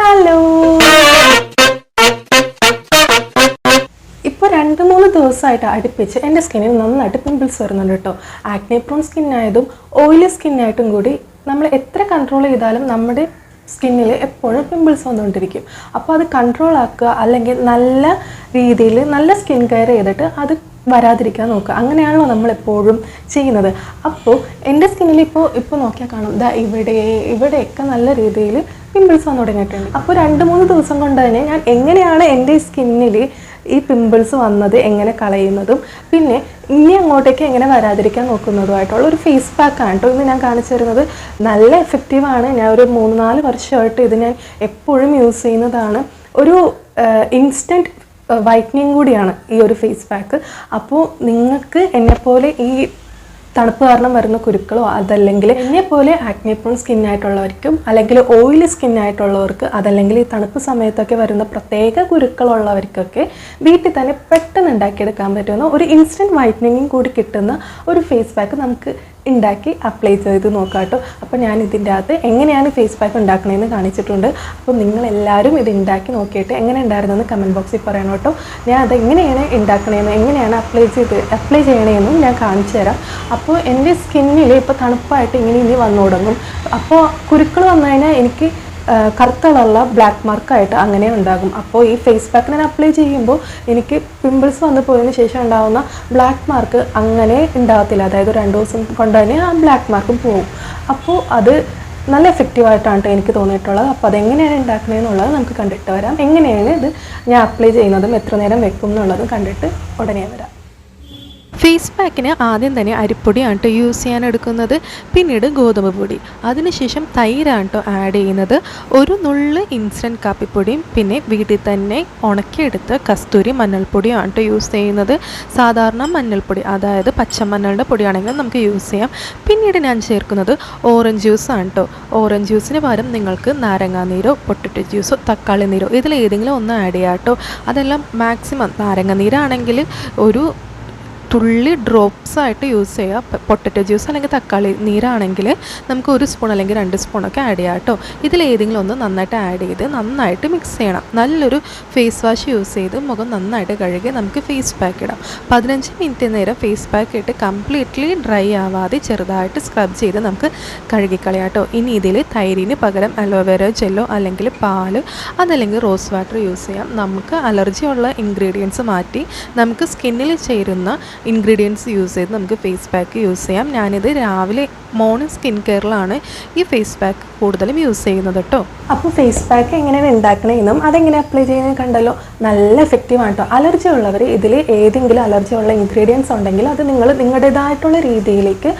Hello. ഇപ്പോൾ രണ്ട് മൂന്ന് ദിവസമായിട്ട് അടുപ്പിച്ച് എന്റെ സ്കിന്നിൽ നന്നായിട്ട് പിമ്പിൾസ് വരുന്നുണ്ട് കേട്ടോ. ആക്നെ പ്രോൺ സ്കിന്നായതും ഓയിലി സ്കിന്നായിട്ടും കൂടി നമ്മൾ എത്ര കൺട്രോൾ ചെയ്താലും നമ്മുടെ സ്കിന്നിൽ എപ്പോഴും പിമ്പിൾസ് വന്നുകൊണ്ടിരിക്കും. അപ്പോൾ അത് കൺട്രോൾ ആക്കുക അല്ലെങ്കിൽ നല്ല രീതിയിൽ നല്ല സ്കിൻ കെയർ ചെയ്തിട്ട് അത് വരാതിരിക്കാൻ നോക്കുക. അങ്ങനെയാണല്ലോ നമ്മൾ എപ്പോഴും ചെയ്യുന്നത്. അപ്പോൾ എന്റെ സ്കിന്നിൽ ഇപ്പോൾ ഇപ്പോൾ നോക്കിയാൽ കാണും. ദാ ഇവിടെ ഇവിടെയൊക്കെ നല്ല രീതിയിൽ പിമ്പിൾസ് വന്നു തുടങ്ങിയിട്ടുണ്ട് അപ്പോൾ രണ്ട് മൂന്ന് ദിവസം കൊണ്ട് തന്നെ ഞാൻ എങ്ങനെയാണ് എന്റെ സ്കിന്നിൽ ഈ പിമ്പിൾസ് വന്നത് എങ്ങനെ കളയുന്നതും പിന്നെ ഇനി അങ്ങോട്ടേക്ക് എങ്ങനെ വരാതിരിക്കാൻ നോക്കുന്നതുമായിട്ടുള്ള ഒരു ഫേസ് പാക്കാണ് കേട്ടോ ഇന്ന് ഞാൻ കാണിച്ചു തരുന്നത്. നല്ല എഫക്റ്റീവാണ് ഞാൻ ഒരു മൂന്ന് നാല് വർഷമായിട്ട് ഇത് ഞാൻ എപ്പോഴും യൂസ് ചെയ്യുന്നതാണ്. ഒരു ഇൻസ്റ്റന്റ് വൈറ്റനിങ് കൂടിയാണ് ഈ ഒരു ഫേസ് പാക്ക് അപ്പോൾ നിങ്ങൾക്ക് എന്നെപ്പോലെ ഈ തണുപ്പ് കാരണം വരുന്ന കുരുക്കളോ അതല്ലെങ്കിൽ എന്നെ പോലെ ആക്നെപ്രോൺ സ്കിൻ ആയിട്ടുള്ളവർക്കും അല്ലെങ്കിൽ ഓയിലി സ്കിൻ ആയിട്ടുള്ളവർക്ക് അതല്ലെങ്കിൽ ഈ തണുപ്പ് സമയത്തൊക്കെ വരുന്ന പ്രത്യേക കുരുക്കളുള്ളവർക്കൊക്കെ വീട്ടിൽ തന്നെ പെട്ടെന്ന് ഉണ്ടാക്കിയെടുക്കാൻ പറ്റുന്ന ഒരു ഇൻസ്റ്റന്റ് വൈറ്റനിങ്ങും കൂടി കിട്ടുന്ന ഒരു ഫേസ് പാക്ക് നമുക്ക് ഉണ്ടാക്കി അപ്ലൈ ചെയ്ത് നോക്കാം കേട്ടോ അപ്പോൾ ഞാൻ ഇതിന്റെ അകത്ത് എങ്ങനെയാണ് ഫേസ് പാക്ക് ഉണ്ടാക്കണതെന്ന് കാണിച്ചിട്ടുണ്ട്. അപ്പോൾ നിങ്ങളെല്ലാവരും ഇത് ഉണ്ടാക്കി നോക്കിയിട്ട് എങ്ങനെ ഉണ്ടായിരുന്നെന്ന് കമന്റ് ബോക്സിൽ പറയണം കേട്ടോ ഞാൻ അത് എങ്ങനെയാണ് ഉണ്ടാക്കണതെന്ന് എങ്ങനെയാണ് അപ്ലൈ ചെയ്ത് അപ്ലൈ ചെയ്യണമെന്നും ഞാൻ കാണിച്ചു തരാം. അപ്പോൾ എന്റെ സ്കിന്നിൽ ഇപ്പോൾ തണുപ്പായിട്ട് ഇങ്ങനെ ഇനി വന്നു തുടങ്ങും അപ്പോൾ കുരുക്കൾ വന്നു കഴിഞ്ഞാൽ എനിക്ക് കറുത്ത കളറുള്ള ബ്ലാക്ക് മാർക്കായിട്ട് അങ്ങനെ ഉണ്ടാകും. അപ്പോൾ ഈ ഫേസ് പാക്ക് ഞാൻ അപ്ലൈ ചെയ്യുമ്പോൾ എനിക്ക് പിമ്പിൾസ് വന്നു പോയതിന് ശേഷം ഉണ്ടാകുന്ന ബ്ലാക്ക് മാർക്ക് അങ്ങനെ ഉണ്ടാകത്തില്ല. അതായത് രണ്ട് ദിവസം കൊണ്ട് തന്നെ ആ ബ്ലാക്ക് മാർക്കും പോകും. അപ്പോൾ അത് നല്ല എഫക്റ്റീവായിട്ടാണ് എനിക്ക് തോന്നിയിട്ടുള്ളത്. അപ്പോൾ അതെങ്ങനെയാണ് ഉണ്ടാക്കുന്നതെന്നുള്ളത് നമുക്ക് കണ്ടിട്ട് വരാം. എങ്ങനെയാണ് ഇത് ഞാൻ അപ്ലൈ ചെയ്യുന്നതും എത്ര നേരം വെക്കും എന്നുള്ളതും കണ്ടിട്ട് ഉടനെ വരാം. ഫേസ് പാക്കിന് ആദ്യം തന്നെ അരിപ്പൊടിയാണ് കേട്ടോ യൂസ് ചെയ്യാൻ എടുക്കുന്നത്. പിന്നീട് ഗോതമ്പ് പൊടി. അതിനുശേഷം തൈരാണ് കേട്ടോ ആഡ് ചെയ്യുന്നത്. ഒരു നുള്ള് ഇൻസ്റ്റന്റ് കാപ്പിപ്പൊടിയും പിന്നെ വീട്ടിൽ തന്നെ ഉണക്കിയെടുത്ത് കസ്തൂരി മഞ്ഞൾപ്പൊടിയാണ് കേട്ടോ യൂസ് ചെയ്യുന്നത്. സാധാരണ മഞ്ഞൾപ്പൊടി അതായത് പച്ചമഞ്ഞളുടെ പൊടിയാണെങ്കിൽ നമുക്ക് യൂസ് ചെയ്യാം. പിന്നീട് ഞാൻ ചേർക്കുന്നത് ഓറഞ്ച് ജ്യൂസാണ് കേട്ടോ ഓറഞ്ച് ജ്യൂസിന് പകരം നിങ്ങൾക്ക് നാരങ്ങാനീരോ പൊട്ടറ്റോ ജ്യൂസോ തക്കാളി നീരോ ഇതിൽ ഏതെങ്കിലും ഒന്ന് ആഡ് ചെയ്യാം കേട്ടോ അതെല്ലാം മാക്സിമം നാരങ്ങ നീരാണെങ്കിൽ ഒരു തുള്ളി ഡ്രോപ്സ് ആയിട്ട് യൂസ് ചെയ്യുക. പൊട്ടറ്റോ ജ്യൂസ് അല്ലെങ്കിൽ തക്കാളി നീരാണെങ്കിൽ നമുക്ക് ഒരു സ്പൂൺ അല്ലെങ്കിൽ രണ്ട് സ്പൂണൊക്കെ ആഡ് ചെയ്യാം കേട്ടോ ഇതിലേതെങ്കിലും ഒന്ന് നന്നായിട്ട് ആഡ് ചെയ്ത് നന്നായിട്ട് മിക്സ് ചെയ്യണം. നല്ലൊരു ഫേസ് വാഷ് യൂസ് ചെയ്ത് മുഖം നന്നായിട്ട് കഴുകി നമുക്ക് ഫേസ് പാക്ക് ഇടാം. പതിനഞ്ച് മിനിറ്റ് നേരം ഫേസ് പാക്ക് ഇട്ട് കംപ്ലീറ്റ്ലി ഡ്രൈ ആവാതെ ചെറുതായിട്ട് സ്ക്രബ് ചെയ്ത് നമുക്ക് കഴുകിക്കളയാം കേട്ടോ ഇനി ഇതിൽ തൈരിന് പകരം അലോവേര ജെല്ലോ അല്ലെങ്കിൽ പാൽ അതല്ലെങ്കിൽ റോസ് വാട്ടർ യൂസ് ചെയ്യാം. നമുക്ക് അലർജി ഉള്ള ഇൻഗ്രീഡിയൻസ് മാറ്റി നമുക്ക് സ്കിന്നിൽ ചേരുന്ന ഇൻഗ്രീഡിയൻസ് യൂസ് ചെയ്ത് നമുക്ക് ഫേസ് പാക്ക് യൂസ് ചെയ്യാം. ഞാനിത് രാവിലെ മോർണിംഗ് സ്കിൻ കെയറിലാണ് ഈ ഫേസ് പാക്ക് കൂടുതലും യൂസ് ചെയ്യുന്നത് കേട്ടോ അപ്പോൾ ഫേസ് പാക്ക് എങ്ങനെയാണ് ഉണ്ടാക്കണമെന്നും അതെങ്ങനെ അപ്ലൈ ചെയ്യുന്നത് കണ്ടല്ലോ. നല്ല എഫക്റ്റീവ് ആണ് കേട്ടോ അലർജി ഉള്ളവർ ഇതിൽ ഏതെങ്കിലും അലർജി ഉള്ള ഇൻഗ്രീഡിയൻസ് ഉണ്ടെങ്കിൽ അത് നിങ്ങൾ നിങ്ങളുടേതായിട്ടുള്ള രീതിയിലേക്ക്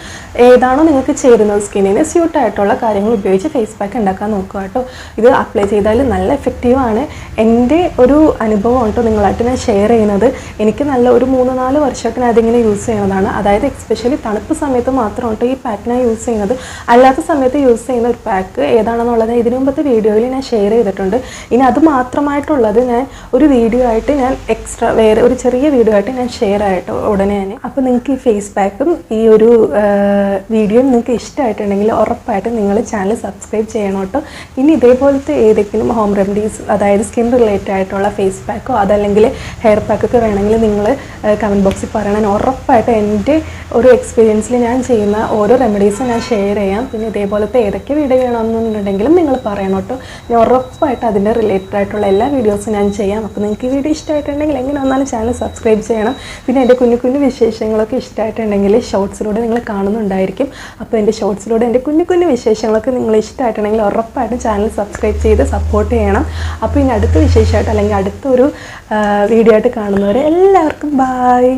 ഏതാണോ നിങ്ങൾക്ക് ചേരുന്നത് സ്കിന്നിന് സ്യൂട്ടായിട്ടുള്ള കാര്യങ്ങൾ ഉപയോഗിച്ച് ഫേസ് പാക്ക് ഉണ്ടാക്കാൻ നോക്കുക കേട്ടോ ഇത് അപ്ലൈ ചെയ്താൽ നല്ല എഫക്റ്റീവാണ് എന്റെ ഒരു അനുഭവം കേട്ടോ നിങ്ങളായിട്ട് ഞാൻ ഷെയർ ചെയ്യുന്നത്. എനിക്ക് നല്ല ഒരു മൂന്ന് നാല് വർഷമൊക്കെ അതിങ്ങനെ യൂസ് ചെയ്യുന്നതാണ്. അതായത് എക്സ്പെഷ്യലി തണുപ്പ് സമയത്ത് മാത്രം കേട്ടോ ഈ പാക്ക് ഞാൻ യൂസ് ചെയ്യുന്നത്. അല്ലാത്ത സമയത്ത് യൂസ് ചെയ്യുന്ന ഒരു പാക്ക് ഏതാണെന്നുള്ളത് ഇതിനു മുമ്പത്തെ വീഡിയോയിൽ ഞാൻ ഷെയർ ചെയ്തിട്ടുണ്ട്. ഇനി അത് മാത്രമായിട്ടുള്ളത് ഞാൻ ഒരു വീഡിയോ ആയിട്ട് ഞാൻ എക്സ്ട്രാ വേറെ ഒരു ചെറിയ വീഡിയോ ആയിട്ട് ഞാൻ ഷെയർ ആയിട്ട് ഉടനെ തന്നെ. അപ്പോൾ നിങ്ങൾക്ക് ഈ ഫേസ് പാക്കും ഈ ഒരു വീഡിയോയും നിങ്ങൾക്ക് ഇഷ്ടമായിട്ടുണ്ടെങ്കിൽ ഉറപ്പായിട്ടും നിങ്ങൾ ചാനൽ സബ്സ്ക്രൈബ് ചെയ്യണം കേട്ടോ ഇനി ഇതേപോലത്തെ ഏതെങ്കിലും ഹോം റെമഡീസ് അതായത് സ്കിൻ റിലേറ്റഡ് ആയിട്ടുള്ള ഫേസ് പാക്കോ അതല്ലെങ്കിൽ ഹെയർ പാക്കൊക്കെ വേണമെങ്കിൽ നിങ്ങൾ കമന്റ് ബോക്സിൽ പറയണം. ഞാൻ ഉറപ്പായിട്ട് എന്റെ ഒരു എക്സ്പീരിയൻസിൽ ഞാൻ ചെയ്യുന്ന ഓരോ റെമഡീസും ഞാൻ ഷെയർ ചെയ്യാം. പിന്നെ ഇതേപോലത്തെ ഏതൊക്കെ വീഡിയോ വേണമെന്നുണ്ടെങ്കിലും നിങ്ങൾ പറയണം കേട്ടോ. ഞാൻ ഉറപ്പായിട്ട് അതിന്റെ റിലേറ്റഡ് ആയിട്ടുള്ള എല്ലാ വീഡിയോസും ഞാൻ ചെയ്യാം. അപ്പോൾ നിങ്ങൾക്ക് ഈ വീഡിയോ ഇഷ്ടമായിട്ടുണ്ടെങ്കിൽ എങ്ങനെ വന്നാലും ചാനൽ സബ്സ്ക്രൈബ് ചെയ്യണം. പിന്നെ എന്റെ കുഞ്ഞു കുഞ്ഞു വിശേഷങ്ങളൊക്കെ ഇഷ്ടമായിട്ടുണ്ടെങ്കിൽ ഷോർട്സിലൂടെ നിങ്ങൾ കാണുന്നുണ്ടായിരിക്കും. അപ്പോൾ എന്റെ ഷോർട്സിലൂടെ എന്റെ കുഞ്ഞു കുഞ്ഞു വിശേഷങ്ങളൊക്കെ നിങ്ങൾ ഇഷ്ടമായിട്ടുണ്ടെങ്കിൽ ഉറപ്പായിട്ടും ചാനൽ സബ്സ്ക്രൈബ് ചെയ്ത് സപ്പോർട്ട് ചെയ്യണം. അപ്പോൾ ഇനി അടുത്ത വിശേഷമായിട്ട് അല്ലെങ്കിൽ അടുത്തൊരു വീഡിയോ ആയിട്ട് കാണുന്നവരെ എല്ലാവർക്കും ബായ്